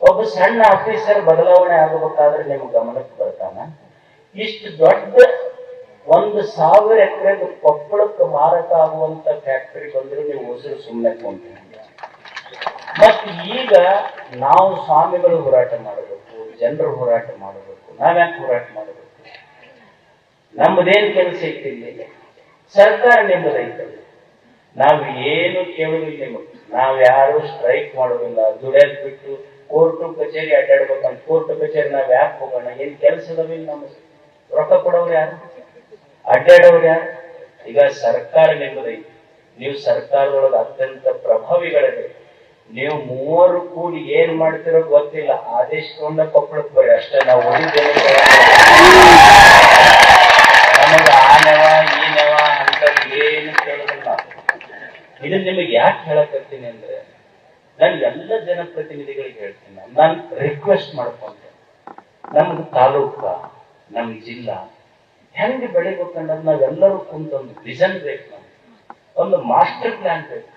ಒಬ್ಬ ಸಣ್ಣ ಆಫೀಸರ್ ಬದಲಾವಣೆ ಆಗಬೇಕಾದ್ರೆ ನಿಮ್ ಗಮನಕ್ಕೆ ಬರ್ತಾನ. ಇಷ್ಟು ದೊಡ್ಡ ಒಂದು ಸಾವಿರ ಎಕರೆ ಕೊಪ್ಪಳಕ್ಕೆ ಮಾರಾಟ ಆಗುವಂತ ಫ್ಯಾಕ್ಟರಿ ಬಂದ್ರೆ ನೀವು ಉಸಿರು ಸುಮ್ಮನೆ ಕೊಂಡ್ರಿ ಮತ್ತೆ ಈಗ ನಾವು ಸ್ವಾಮಿಗಳು ಹೋರಾಟ ಮಾಡಬೇಕು, ಜನರು ಹೋರಾಟ ಮಾಡಬೇಕು. ನಾವ್ಯಾಕೆ ಹೋರಾಟ ಮಾಡಬೇಕು? ನಮ್ಮದೇನ್ ಕೆಲಸ ಇಲ್ಲಿ ಸರ್ಕಾರ ನಿಮ್ಮದೈತಲ್ಲ ನಾವು ಏನು ಕೇಳುವುದಿಲ್ಲ ನಾವು ಯಾರು ಸ್ಟ್ರೈಕ್ ಮಾಡೋದಿಲ್ಲ ದುಡಿಯೋದ್ ಬಿಟ್ಟು ಕೋರ್ಟು ಕಚೇರಿ ಅಡ್ಡಾಡ್ಬೇಕಂತ ಕೋರ್ಟ್ ಕಚೇರಿ ನಾವ್ ಯಾಕೆ ಹೋಗೋಣ? ಏನ್ ಕೆಲಸ ಅದಾವಿಲ್ಲ ನಮ್ಮ ರೊಕ್ಕ ಕೊಡೋರು ಯಾರು? ಅಡ್ಡಾಡೋರು ಯಾರು? ಈಗ ಸರ್ಕಾರ ನಿಮ್ಮದೈತಿ ನೀವು ಸರ್ಕಾರದೊಳಗೆ ಅತ್ಯಂತ ಪ್ರಭಾವಿಗಳಿದೆ ನೀವು ಮೂವರು ಕೂಡಿ ಏನ್ ಮಾಡ್ತಿರೋ ಗೊತ್ತಿಲ್ಲ. ಆದೇಶ ತಗೊಂಡ ಕೊಪ್ಪಳಕ್ಕೆ ಬರ್ರಿ ಅಷ್ಟೇ ನಾವು ಉಳಿದೇವೆ ಇದು ನಿಮಗೆ ಯಾಕೆ ಹೇಳಕತ್ತೀನಿ ಅಂದ್ರೆ, ನಾನು ಎಲ್ಲ ಜನಪ್ರತಿನಿಧಿಗಳಿಗೆ ಹೇಳ್ತೀನಿ. ನಾನು. ರಿಕ್ವೆಸ್ಟ್ ಮಾಡ್ಕೊಂಡೆ ನಮ್ದು ತಾಲೂಕ ನಮ್ ಜಿಲ್ಲಾ, ಹೆಂಗ್ ಬೆಳಿಬೇಕಂದ್ರೆ ನಾವೆಲ್ಲರೂ ಕುಂತ ಒಂದು ವಿಷನ್ ಬೇಕು ಒಂದು ಮಾಸ್ಟರ್ ಪ್ಲಾನ್ ಬೇಕು.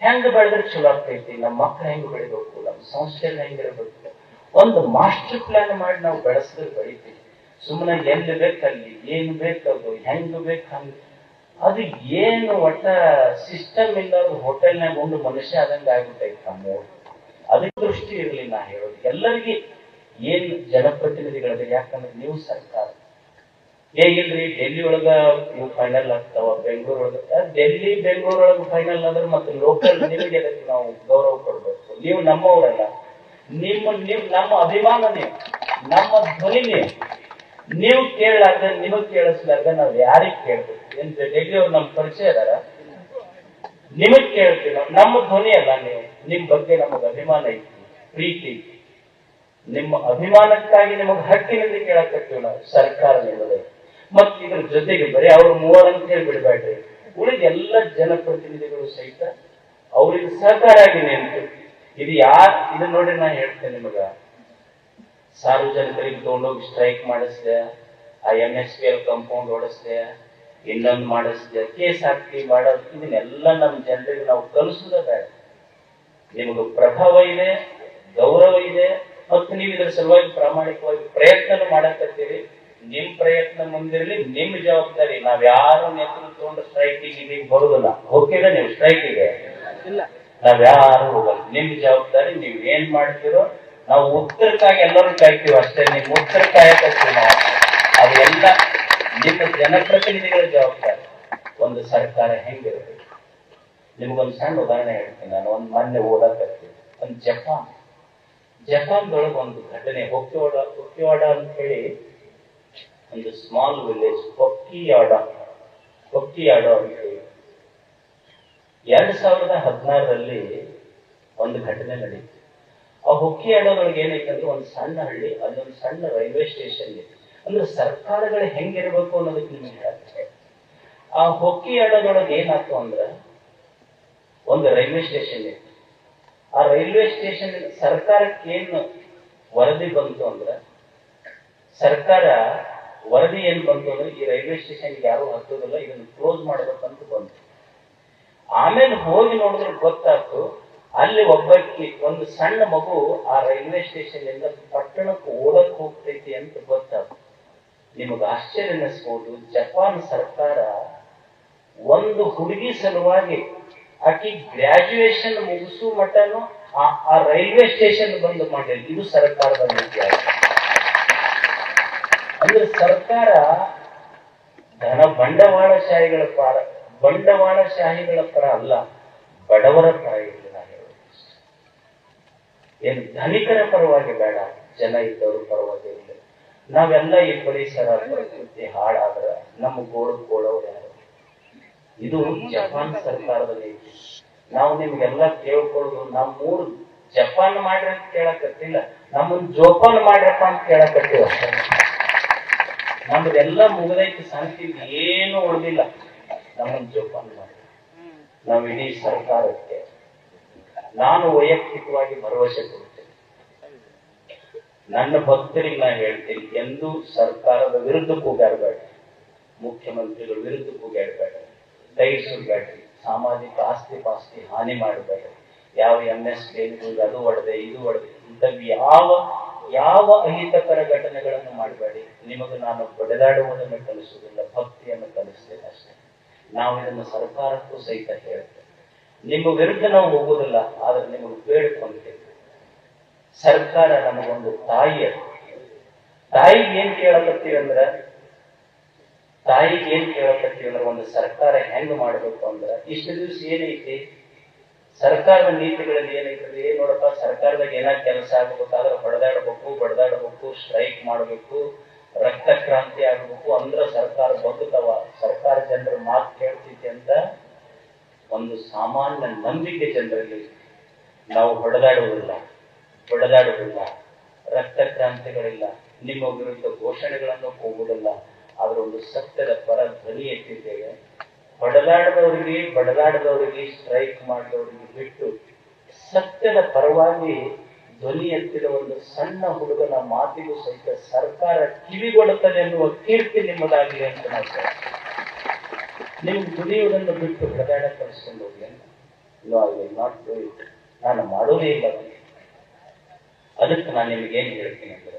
ಹೆಂಗ್ ಬೆಳೆದ್ರೆ ಚಲೋ ಆಗ್ತೈತಿ? ನಮ್ಮ ಮಕ್ಳು ಹೆಂಗ್ ಬೆಳಿಬೇಕು? ನಮ್ಮ ಸಂಸ್ಥೆಯಲ್ಲಿ ಹೆಂಗಿರ್ಬೇಕು ಒಂದು ಮಾಸ್ಟರ್ ಪ್ಲಾನ್ ಮಾಡಿ ನಾವು ಬೆಳೆಸಿದ್ರೆ ಬೆಳಿತೀವಿ. ಸುಮ್ಮನೆ ಎಲ್ಲಿ ಬೇಕಲ್ಲಿ, ಏನ್ ಬೇಕದು ಹೆಂಗ್ ಬೇಕು ಅದು ಏನು ಒಟ್ಟ ಸಿಸ್ಟಮ್ ಇಲ್ಲ ಇಲ್ಲದ ಹೋಟೆಲ್ನಾಗ ಒಂದು ಮನುಷ್ಯ ಆದಂಗ ಆಗ್ಬಿಟ್ಟೈತಿ ನಮ್ಮ ಅದಕ್ಕೆ ದೃಷ್ಟಿ ಇರಲಿ ನಾ ಹೇಳೋದು. ಎಲ್ಲರಿಗೆ ಏನ್ ಜನಪ್ರತಿನಿಧಿಗಳಿದೆ, ಯಾಕಂದ್ರೆ ನೀವು ಸರ್ಕಾರ. ಏ ಇಲ್ರಿ ಡೆಲ್ಲಿ ಒಳಗ ನೀವು ಫೈನಲ್ ಆಗ್ತಾವ, ಬೆಂಗಳೂರು ಒಳಗ? ಡೆಲ್ಲಿ, ಬೆಂಗಳೂರು ಒಳಗ ಫೈನಲ್ ಆದ್ರೆ ಮತ್ತೆ ಲೋಕಲ್ ನಿಮಗೆ ಅದಕ್ಕೆ ನಾವು ಗೌರವ ಕೊಡ್ಬೇಕು. ನೀವು ನಮ್ಮವರಲ್ಲ ನಿಮ್ಮ ನಿಮ್ ನಮ್ಮ ಅಭಿಮಾನ ನೀವು ನಮ್ಮ ಧ್ವನಿನೇ. ನೀವು ನೀವು ಕೇಳಲಾರ್ದ, ನಿಮಗ್ ಕೇಳಿಸ್ಲಾರ್ದ ನಾವ್ ಯಾರಿಗ್ ಕೇಳ್ಬೇಕು? ಏನ್ ಡೆಲ್ಲಿ ಅವ್ರು ನಮ್ ಪರಿಚಯ ಅದಾರ ನಿಮಗ್ ಕೇಳ್ತೀವಿ ನಮ್ಮ ಧ್ವನಿ ಅಲ್ಲ ನೀವು, ನಿಮ್ ಬಗ್ಗೆ ನಮಗ್ ಅಭಿಮಾನ ಐತಿ, ಪ್ರೀತಿ ನಿಮ್ಮ ಅಭಿಮಾನಕ್ಕಾಗಿ ನಿಮಗೆ ಹಕ್ಕಿನಲ್ಲಿ ಕೇಳಕತ್ತೀವಿ ನಾವು, ಸರ್ಕಾರ ನಿಮ್ಮದೇ. ಮತ್ ಇದ್ರ ಜೊತೆಗೆ ಬರೀ ಅವ್ರ ಮೂವರ್ ಅಂತ ಹೇಳಿ ಬಿಡ್ಬೇಡ್ರಿ. ಉಳಿದ ಎಲ್ಲ ಜನಪ್ರತಿನಿಧಿಗಳು ಸಹಿತ ಅವ್ರಿಗೆ ಸಹಕಾರ ಆಗಿ ಅಂತ. ಇದು ಯಾರ್, ಇದು ನೋಡ್ರಿ ನಾ ಹೇಳ್ತೇನೆ ನಿಮಗ. ಸಾರ್ವಜನಿಕರಿಗೆ ತಗೊಂಡೋಗಿ ಸ್ಟ್ರೈಕ್ ಮಾಡಿಸ್ದೆ, ಆ M S P L compound ಓಡಿಸ್ದೆ ಇನ್ನೊಂದು ಮಾಡಿಸ್ದೆ ಕೇಸ್ ಹಾಕಿ ಮಾಡೋದು ಇದನ್ನೆಲ್ಲ ನಮ್ಮ ಜನರಿಗೆ ನಾವು ಕಲಿಸೋದ ಬೇಡ. ನಿಮಗೆ ಪ್ರಭಾವ ಇದೆ ಗೌರವ ಇದೆ ಮತ್ತು ನೀವು ಇದರ ಸಲುವಾಗಿ ಪ್ರಾಮಾಣಿಕವಾಗಿ ಪ್ರಯತ್ನ ಮಾಡಕತ್ತೀರಿ. ನಿಮ್ ಪ್ರಯತ್ನ ಮುಂದಿರಲಿ ನಿಮ್ ಜವಾಬ್ದಾರಿ. ನಾವ್ ಯಾರು ನೇತೃತ್ವ ತಗೊಂಡು ಸ್ಟ್ರೈಕಿಗೆ ಇದೀಗ ಬರುದಿಲ್ಲ. ಹೋಗಿದೆ ನೀವು ಸ್ಟ್ರೈಕಿಗೆ? ಇಲ್ಲ. ನಾವ್ ಯಾರು ಹೋಗಲ್ಲ. ನಿಮ್ ಜವಾಬ್ದಾರಿ ನೀವ್ ಏನ್ ಮಾಡ್ತೀರೋ ನಾವು ಉತ್ತರಕ್ಕಾಗಿ ಎಲ್ಲರೂ ಕಾಯ್ತೀವಿ ಅಷ್ಟೇ. ನಿಮ್ ಉತ್ತರ ಕಾಯಕತ್ತೀವಿ ನಾವು ಅದೆಲ್ಲ ನಿಮ್ಮ ಜನಪ್ರತಿನಿಧಿಗಳ ಜವಾಬ್ದಾರಿ. ಒಂದು ಸರ್ಕಾರ ಹೆಂಗಿರಬೇಕು? ನಿಮ್ಗೊಂದು ಸಣ್ಣ ಉದಾಹರಣೆ ಹೇಳ್ತೀನಿ ನಾನು. ಒಂದು ಮೊನ್ನೆ ಓದಕತ್ತೀನಿ ಒಂದು ಜಪಾನ್. ಜಪಾನ್ದೊಳಗೆ ಒಂದು ಘಟನೆ. ಹೊಕ್ಕಿವಾಡ ಹೊಕ್ಕಿವಾಡ ಅಂತ ಹೇಳಿ ಒಂದು ಸ್ಮಾಲ್ ವಿಲೇಜ್ ಹೊಕ್ಕಿಯಾಡ ಕೊಕ್ಕಿಯಾಡ ಅಂತ ಹೇಳಿ. ಎರಡ್ ಸಾವಿರದ ಹದಿನಾರರಲ್ಲಿ ಒಂದು ಘಟನೆ ನಡೀತು. ಆ ಹೊಕ್ಕಿ ಏನೈತಂದ್ರೆ ಒಂದು ಸಣ್ಣ ಹಳ್ಳಿ, ಅಲ್ಲೊಂದು ಸಣ್ಣ ರೈಲ್ವೆ ಸ್ಟೇಷನ್ ಇದೆ ಅಂದ್ರೆ ಸರ್ಕಾರಗಳು ಹೆಂಗಿರ್ಬೇಕು ಅನ್ನೋದಕ್ಕೆ ನಿಮ್ಗೆ ಹೇಳ್ತಾರೆ ಆ ಹೊಕ್ಕಿ ಅಡದೊಳಗೆ ಏನಾಯ್ತು ಅಂದ್ರೆ ಒಂದು ರೈಲ್ವೆ ಸ್ಟೇಷನ್ ಇತ್ತು. ಆ ರೈಲ್ವೆ ಸ್ಟೇಷನ್ ಸರ್ಕಾರಕ್ಕೆ ಏನು ವರದಿ ಬಂತು ಅಂದ್ರೆ ಸರ್ಕಾರ ವರದಿ ಏನ್ ಬಂತು ಅಂದ್ರೆ ಈ ರೈಲ್ವೆ ಸ್ಟೇಷನ್ ಯಾರು ಹತ್ತೋದಿಲ್ಲ, ಇದನ್ನು ಕ್ಲೋಸ್ ಮಾಡ್ಬೇಕಂತ ಬಂತು. ಆಮೇಲೆ ಹೋಗಿ ನೋಡಿದ್ರೆ ಗೊತ್ತಾಯ್ತು, ಅಲ್ಲಿ ಒಬ್ಬಕ್ಕೆ ಒಂದು ಸಣ್ಣ ಮಗು ಆ ರೈಲ್ವೆ ಸ್ಟೇಷನ್ ಇಂದ ಪಟ್ಟಣಕ್ಕೆ ಓದಕ್ ಹೋಗ್ತೈತಿ ಅಂತ ಗೊತ್ತಾಯ್ತು. ನಿಮಗೆ ಆಶ್ಚರ್ಯ ಅನ್ನಿಸ್ಬೋದು ಜಪಾನ್ ಸರ್ಕಾರ ಒಂದು ಹುಡುಗಿ ಸಲುವಾಗಿ ಆಕಿ ಗ್ರಾಜುಯೇಷನ್ ಮುಗಿಸು ಮಟ್ಟನು ಆ ರೈಲ್ವೆ ಸ್ಟೇಷನ್ ಬಂದ್ ಮಾಡಿಲ್ಲ ಇದು ಸರ್ಕಾರದ ನೀತಿ. ಅಂದ್ರೆ ಸರ್ಕಾರ ಧನ ಬಂಡವಾಳಶಾಹಿಗಳ ಪರ ಬಂಡವಾಳಶಾಹಿಗಳ ಪರ ಅಲ್ಲ, ಬಡವರ ಪರ ಇರಲಿ ನಾನು ಹೇಳೋದು ಏನು ಧನಿಕರ ಪರವಾಗಿ ಬೇಡ, ಜನ ಇದ್ದವರು ಪರವಾಗಿ ಇರಲಿ. ನಾವೆಲ್ಲ ಈ ಪರಿಸರ ಪ್ರಕೃತಿ ಹಾಳಾದ್ರೆ ನಮ್ಮ ಗೋಳು ಗೋಳವ್ರು ಯಾರು? ಇದು ಜಪಾನ್ ಸರ್ಕಾರದಲ್ಲಿ ನಾವು ನಿಮ್ಗೆಲ್ಲ ಕೇಳ್ಕೊಳ್ಳೋದು ನಮ್ಮೂರು ಜಪಾನ್ ಮಾಡ್ರಿ ಅಂತ ಕೇಳಕತ್ತಿಲ್ಲ ನಮ್ಮನ್ ಜೋಪಾನ್ ಮಾಡ್ರಪ್ಪ ಅಂತ ಕೇಳಕತ್ತೀವಿ ನಮ್ದೆಲ್ಲ ಮುಗಿದೈತಿ ಶಾಂತಿ ಏನು ಉಳಿದಿಲ್ಲ. ನಮ್ಮನ್ ಜೋಪಾನ್ ಮಾಡ್ರಿ. ನಾವು ಇಡೀ ಸರ್ಕಾರಕ್ಕೆ ನಾನು ವೈಯಕ್ತಿಕವಾಗಿ ಭರವಸೆ ಕೊಡ್ತೇನೆ. ನನ್ನ ಭಕ್ತರಿಗೆ ನಾ ಹೇಳ್ತೀನಿ, ಎಂದು ಸರ್ಕಾರದ ವಿರುದ್ಧ ಕೂಗಾಡಬೇಡ. ಮುಖ್ಯಮಂತ್ರಿಗಳ ವಿರುದ್ಧ ಕೂಗಾಡಬೇಡ. ದಯಿಸಬೇಡ್ರಿ ಸಾಮಾಜಿಕ ಆಸ್ತಿ ಪಾಸ್ತಿ ಹಾನಿ ಮಾಡಬೇಡ್ರಿ ಯಾವ ಎಂ ಎಸ್ ಅದು ಒಡೆದೆ ಇದು ಒಡೆದೆ ಇಂಥವು ಯಾವ ಯಾವ ಅಹಿತಕರ ಘಟನೆಗಳನ್ನು ಮಾಡಬೇಡಿ. ನಿಮಗೆ ನಾನು ಬಡದಾಡುವುದನ್ನು ಕಲಿಸುವುದಿಲ್ಲ, ಭಕ್ತಿಯನ್ನು ಕಲಿಸ್ತೇನೆ ಅಷ್ಟೇ. ನಾವು ಇದನ್ನು ಸರ್ಕಾರಕ್ಕೂ ಸಹಿತ ಹೇಳ್ತೇವೆ. ನಿಮ್ಮ ವಿರುದ್ಧ ನಾವು ಹೋಗುವುದಿಲ್ಲ, ಆದರೆ ನಿಮಗೆ ಬೇಡಿಕೊಂಡ್ತೇವೆ ಸರ್ಕಾರ ನಮಗೊಂದು ತಾಯಿ ಅದು. ತಾಯಿಗೆ ಏನ್ ಕೇಳಕತ್ತೀವಿ ಅಂದ್ರ, ತಾಯಿಗೆ ಏನ್ ಕೇಳಕತ್ತೀವಿ ಅಂದ್ರೆ ಒಂದು ಸರ್ಕಾರ ಹೆಂಗ್ ಮಾಡ್ಬೇಕು ಅಂದ್ರ, ಇಷ್ಟು ದಿವಸ ಏನೈತಿ? ಸರ್ಕಾರದ ನೀತಿಗಳಲ್ಲಿ ಏನೈತಂದ್ರೆ ಏನ್ ನೋಡಪ್ಪ, ಸರ್ಕಾರದಾಗ ಏನ ಕೆಲಸ ಆಗ್ಬೇಕಾದ್ರೆ ಹೊಡೆದಾಡ್ಬೇಕು, ಬಡದಾಡ್ಬೇಕು ಸ್ಟ್ರೈಕ್ ಮಾಡ್ಬೇಕು, ರಕ್ತ ಕ್ರಾಂತಿ ಆಗ್ಬೇಕು, ಅಂದ್ರ ಸರ್ಕಾರ ಬದುಕವ ಸರ್ಕಾರ ಜನರ ಮಾತು ಕೇಳ್ತೈತಿ ಅಂತ ಒಂದು ಸಾಮಾನ್ಯ ನಂಬಿಕೆ ಜನರಲ್ಲಿ ನಾವು ಹೊಡೆದಾಡುವುದಿಲ್ಲ. ಹೊಡೆದಾಡುವುದಿಲ್ಲ ರಕ್ತ ಕ್ರಾಂತಿಗಳಿಲ್ಲ ನಿಮ್ಮ ವಿರುದ್ಧ ಘೋಷಣೆಗಳನ್ನು ಕೂಗುವುದಿಲ್ಲ ಆದ್ರೆ ಒಂದು ಸತ್ಯದ ಪರ ಧ್ವನಿ ಎತ್ತಿದ್ದೇವೆ. ಹೊಡೆದಾಡದವರಿಗೆ ಬಡದಾಡದವರಿಗೆ ಸ್ಟ್ರೈಕ್ ಮಾಡಿದವರಿಗೆ ಬಿಟ್ಟು ಸತ್ಯದ ಪರವಾಗಿ ಧ್ವನಿ ಎತ್ತಿದ ಒಂದು ಸಣ್ಣ ಹುಡುಗನ ಮಾತಿಗೂ ಸಹಿತ ಸರ್ಕಾರ ಕಿವಿಗೊಡುತ್ತದೆ ಎನ್ನುವ ಕೀರ್ತಿ ನಿಮ್ಮದಾಗಿದೆ ಅಂತ ನಾವು. ನೀವು ದುಡಿಯುವುದನ್ನು ಬಿಟ್ಟು ಹೊಡೆದಾಡ ಕಳಿಸ್ಕೊಂಡು ಹೋಗಿ ಅಂತ. ನಾಟ್ ಡೂ ಇಟ್ ನಾನು ಮಾಡೋದೇ ಇಲ್ಲ. ಅದಕ್ಕೆ ನಾನು ನಿಮಗೆ ಏನು ಹೇಳ್ತೀನಿ ಅಂದ್ರೆ,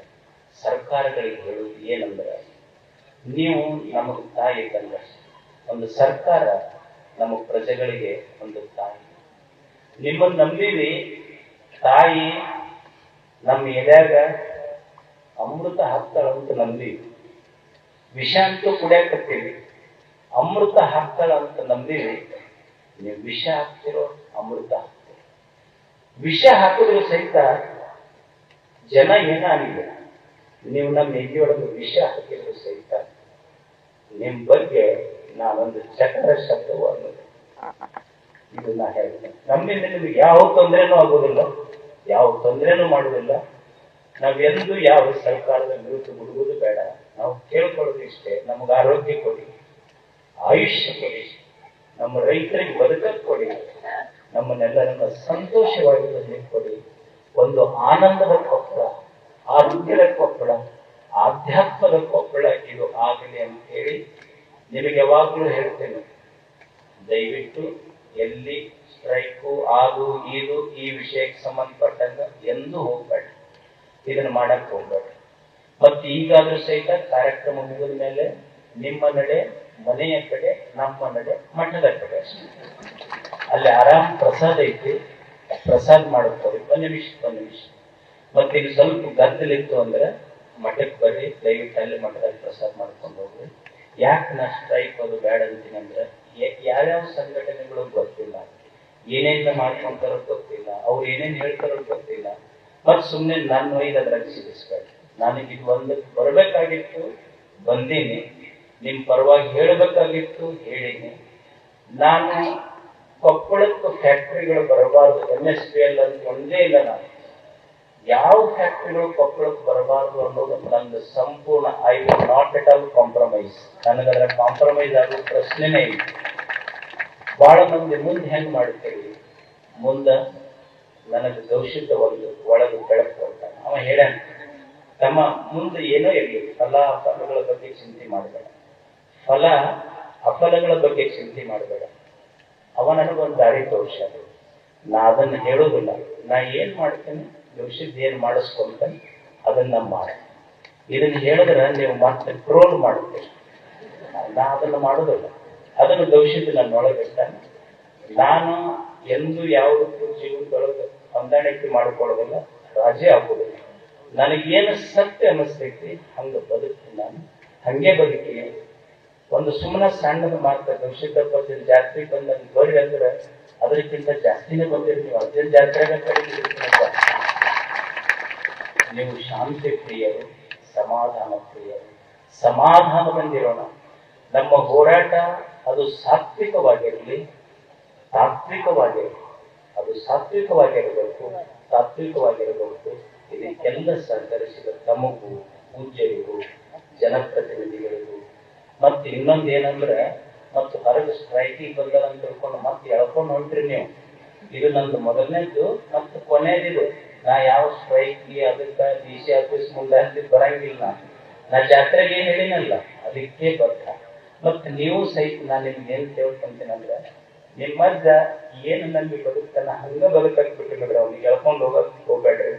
ಸರ್ಕಾರಗಳಿಗೆ ಹೇಳುವುದು ಏನಂದ್ರೆ, ನೀವು ನಮಗೆ ತಾಯಿ ಇದ್ದಂಗೆ ಒಂದು ಸರ್ಕಾರ ನಮ್ಮ ಪ್ರಜೆಗಳಿಗೆ ಒಂದು ತಾಯಿ. ನಿಮ್ಮನ್ನು ನಂಬಿವಿ ತಾಯಿ ನಮ್ಮ ಎದ್ಯಾಗ ಅಮೃತ ಹಾಕ್ತಾಳ ಅಂತ ನಂಬಿವಿ ವಿಷ ಅಂತೂ ಕುಡಿಯಾಕತ್ತೀವಿ ಅಮೃತ ಹಾಕ್ತಾಳ ಅಂತ ನಂಬಿವಿ ನೀವು ವಿಷ ಹಾಕ್ತಿರೋ ಅಮೃತ ಹಾಕ್ತೀವಿ ವಿಷ ಹಾಕಿದ್ರು ಸಹಿತ ಜನ ಏನಾಗಿದೆ? ನೀವು ನಮ್ಮ ಎದೆಯೊಳಗೆ ವಿಷ ಹಾಕಿದ್ರು ಸಹಿತ. ನಿಮ್ಮ ಬಗ್ಗೆ ನಾನೊಂದು ಚಕ್ರ ಶಬ್ದವು ಅನ್ನೋದು ಇದು ನಾ ಹೇಳ್ತೇನೆ. ನಮ್ಮಿಂದ ನಿಮಗೆ ಯಾವ ತೊಂದರೆನೂ ಆಗೋದಿಲ್ಲ ಯಾವ ತೊಂದರೆನೂ ಮಾಡುವುದಿಲ್ಲ. ನಾವೆಂದೂ ಯಾವ ಸರ್ಕಾರದ ವಿರುದ್ಧ ಹುಡುಗುದು ಬೇಡ. ನಾವು ಕೇಳ್ಕೊಳ್ಳೋದು ಇಷ್ಟೇ. ನಮಗೆ ಆರೋಗ್ಯ ಕೊಡಿ. ಆಯುಷ್ಯ ಕೊಡಿ. ನಮ್ಮ ರೈತರಿಗೆ ಬದುಕಕ್ಕೆ ಕೊಡಿ. ನಮ್ಮನ್ನೆಲ್ಲರನ್ನ ಸಂತೋಷವಾಗಿ ಕೊಡಿ. ಒಂದು ಆನಂದದ ಕೊಪ್ಪಳ, ಆರೋಗ್ಯದ ಕೊಪ್ಪಳ, ಆಧ್ಯಾತ್ಮದ ಕೊಪ್ಪಳ ಇದು ಆಗಲಿ ಅಂತ ಹೇಳಿ ನಿಮಗೆ ಯಾವಾಗಲೂ ಹೇಳ್ತೇನೆ. ದಯವಿಟ್ಟು ಎಲ್ಲಿ ಸ್ಟ್ರೈಕು, ಆಗು ಇದು ಈ ವಿಷಯಕ್ಕೆ ಸಂಬಂಧಪಟ್ಟಂಗ ಎಂದೂ ಹೋಗ್ಬೇಡ. ಇದನ್ನು ಮಾಡಕ್ ಹೋಗ್ಬೇಡ. ಮತ್ತೆ ಈಗಾದ್ರೂ ಸಹಿತ ಕಾರ್ಯಕ್ರಮ ಮುಗಿದ ಮೇಲೆ ನಿಮ್ಮ ನಡೆ, ಮನೆಯ ಕಡೆ, ನಮ್ಮ ನಡೆ ಮಠದ ಕಡೆ ಅಲ್ಲಿ ಆರಾಮ್ ಪ್ರಸಾದ ಐತಿ ಪ್ರಸಾದ ಮಾಡುತ್ತವೆ. ಒಂದು ನಿಮಿಷ ಒಂದು ನಿಮಿಷ. ಮತ್ತೆ ಇದು ಸ್ವಲ್ಪ ಗದ್ದಲಿತ್ತು ಅಂದ್ರೆ ಮಠಕ್ಕೆ ಬರ್ರಿ, ದಯವಿಟ್ಟು ಅಲ್ಲಿ ಮಠದಲ್ಲಿ ಪ್ರಸಾದ ಮಾಡ್ಕೊಂಡು ಹೋಗ್ರಿ. ಯಾಕೆ ನಾ ಸ್ಟ್ರೈಕ್ ಅದು ಬೇಡ ಅಂತೀನಿ ಅಂದ್ರೆ ಯ- ಯಾವ್ಯಾವ ಸಂಘಟನೆಗಳು ಗೊತ್ತಿಲ್ಲ. ಏನೇನ ಮಾಡ್ಕೊಂತಾರೋ ಗೊತ್ತಿಲ್ಲ. ಅವ್ರು ಏನೇನ್ ಹೇಳ್ತಾರೋ ಗೊತ್ತಿಲ್ಲ. ಮತ್ ಸುಮ್ಮನೆ ನಾನು ಒಯ್ದು ಅದ್ರಾಗ ಸಿಗಿಸ್ಬೇಡ ನನಗೆ ಇದು ಒಂದು ಬರ್ಬೇಕಾಗಿತ್ತು, ಬಂದೀನಿ. ನಿಮ್ ಪರವಾಗಿ ಹೇಳ್ಬೇಕಾಗಿತ್ತು, ಹೇಳಿನಿ. ನಾನು ಕೊಪ್ಪಳಕ್ಕೆ ಫ್ಯಾಕ್ಟ್ರಿಗಳು ಬರಬಾರದು. ಎಂ ಎಸ್ ಪಿ ಎಲ್ ಅಂತ ಒಂದೇ ಇಲ್ಲ ನಾನು ಯಾವ ಫ್ಯಾಕ್ಟ್ರಿಗಳು ಕೊಪ್ಪಳಕ್ಕೆ ಬರಬಾರದು ಅನ್ನೋದು ನಂದು ಸಂಪೂರ್ಣ I will not at all compromise ನನಗದರ compromise ಆಗೋ ಪ್ರಶ್ನೆನೇ ಇಲ್ಲ. ಬಹಳ ಮಂದಿ ಮುಂದೆ ಹೆಂಗ್ ಮಾಡ್ತೀವಿ ಮುಂದ ನನಗೆ ದೌಷಿತ ಒಂದು ಒಳಗೆ ಬೆಳಕು ಕೊಡ್ತಾನೆ ಅವ ಹೇಳ್ಯಾನ, ತಮ್ಮ ಮುಂದೆ ಏನೋ ಇರಲಿ, ಫಲ ಅಫಲಗಳ ಬಗ್ಗೆ ಚಿಂತೆ ಮಾಡಬೇಡ. ಫಲ, ಅಫಲಗಳ ಬಗ್ಗೆ ಚಿಂತೆ ಮಾಡಬೇಡ. ಅವ ನನಗೊಂದು ದಾರಿ ತೋರಿಸ ನಾ ಅದನ್ನ ಹೇಳೋದಿಲ್ಲ. ನಾ ಏನ್ ಮಾಡ್ತೇನೆ? ದೋಷಿದ್ ಏನ್ ಮಾಡಿಸ್ಕೊಂತ ಅದನ್ನ ಮಾಡಿ. ಇದನ್ನ ಹೇಳಿದ್ರೆ ನೀವು ಮತ್ತೆ ಕ್ರೋಲ್ ಮಾಡುತ್ತೀರಿ ನಾ ಅದನ್ನ ಮಾಡೋದಿಲ್ಲ ಅದನ್ನು ದೋಷಿದ್ದು ನನ್ನೊಳಗೆ ನಾನು ಎಂದು ಯಾವುದಕ್ಕೂ ಜೀವನದೊಳಗೆ ಹೊಂದಾಣಿಕೆ ಮಾಡಿಕೊಳ್ಳೋದಿಲ್ಲ ರಾಜೇ ಆಗೋದಿಲ್ಲ ನನಗೇನು ಸತ್ಯ ಅನ್ನಿಸ್ತೈತಿ? ಹಂಗ ಬದುಕ್ತೀನಿ ನಾನು. ಹಂಗೆ ಬದುಕಿ ಒಂದು ಸುಮ್ಮನೆ ಸಣ್ಣದ ಮಾತ್ರ ದೋಷಿತ ಪದ್ಧತಿ ಜಾತ್ರೆ ಬಂದ ಗೌರಿ ಅಂದ್ರೆ ಅದಕ್ಕಿಂತ ಜಾಸ್ತಿನೇ ಬಂದಿರಿ ನೀವು. ಅರ್ಜುನ್ ಜಾತ್ರೆಗೆ ನೀವು ಶಾಂತಿ ಪ್ರಿಯರು, ಸಮಾಧಾನ ಪ್ರಿಯರು. ಸಮಾಧಾನದಿಂದಿರೋಣ ನಮ್ಮ ಹೋರಾಟ ಅದು ಸಾತ್ವಿಕವಾಗಿರಲಿ, ತಾತ್ವಿಕವಾಗಿರಲಿ. ಅದು ಸಾತ್ವಿಕವಾಗಿರಬೇಕು, ತಾತ್ವಿಕವಾಗಿರಬೇಕು. ಇದಕ್ಕೆಲ್ಲ ಸಹಕರಿಸಿದ ತಮಗೂ, ಪೂಜ್ಯರಿಗೂ, ಜನಪ್ರತಿನಿಧಿಗಳಿಗೂ ಮತ್ತೆ ಇನ್ನೊಂದು ಏನಂದ್ರೆ, ಮತ್ತು ಹೊರಗೆ ಸ್ಟ್ರೈಕಿಗೆ ಬಂದಾರ ಅಂತ ತಿಳ್ಕೊಂಡು ಮತ್ತೆ ಎಳ್ಕೊಂಡು ಹೊಂಟ್ರಿ ನೀವು. ಇದು ನಂದು ಮೊದಲನೇದು ಮತ್ತು ಕೊನೆಯದಿದು. ನಾ ಯಾವ ಸ್ಟ್ರೈಕ್ಗೆ ಅದಕ್ಕ ಡಿ ಸಿ ಆಫೀಸ್ ಮುಂದೆ ಅಂತ ಬರಂಗಿಲ್ಲ ನಾ. ಜಾತ್ರೆಗೆ ಏನ್ ಹೇಳಿನಲ್ಲ, ಅದಕ್ಕೆ ಬರ್ತ ಮತ್ತೆ ನೀವು ಸಹಿತ ನಾ ನಿಮ್ಗೆ ಏನ್ ನಿಮ್ಮ ನಿಮ್ಮಜ್ಜ ಏನು ನಂಬಿ ಬದುಕ್ತಾನ ಹಂಗ ಬದುಕಕ್ ಬಿಟ್ಟು ಬಿಡ್ರಿ ಅವ್ನಿಗೆ. ಎಳ್ಕೊಂಡು ಹೋಗಕ್ ಹೋಗ್ಬೇಡ್ರಿ.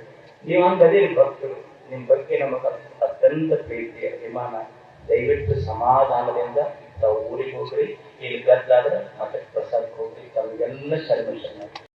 ನೀವು ಹಂಗ ಬರ್ತೀರಿ ನಿಮ್ ಬಗ್ಗೆ ನಮಗ ಅತ್ಯಂತ ಪ್ರೀತಿ ಅಭಿಮಾನ. ದಯವಿಟ್ಟು ಸಮಾಧಾನದಿಂದ ತಾವು ಊರಿಗೆ ಹೋಗ್ರಿ ಇಲ್ಲಿ ಗದ್ದಾದ್ರೆ ಮತ್ತೆ ಪ್ರಸಾದಕ್ಕೆ ಹೋಗ್ರಿ ತಮಗೆಲ್ಲ ಸರ್ಮಿಷನ್ ಶರ್ಮ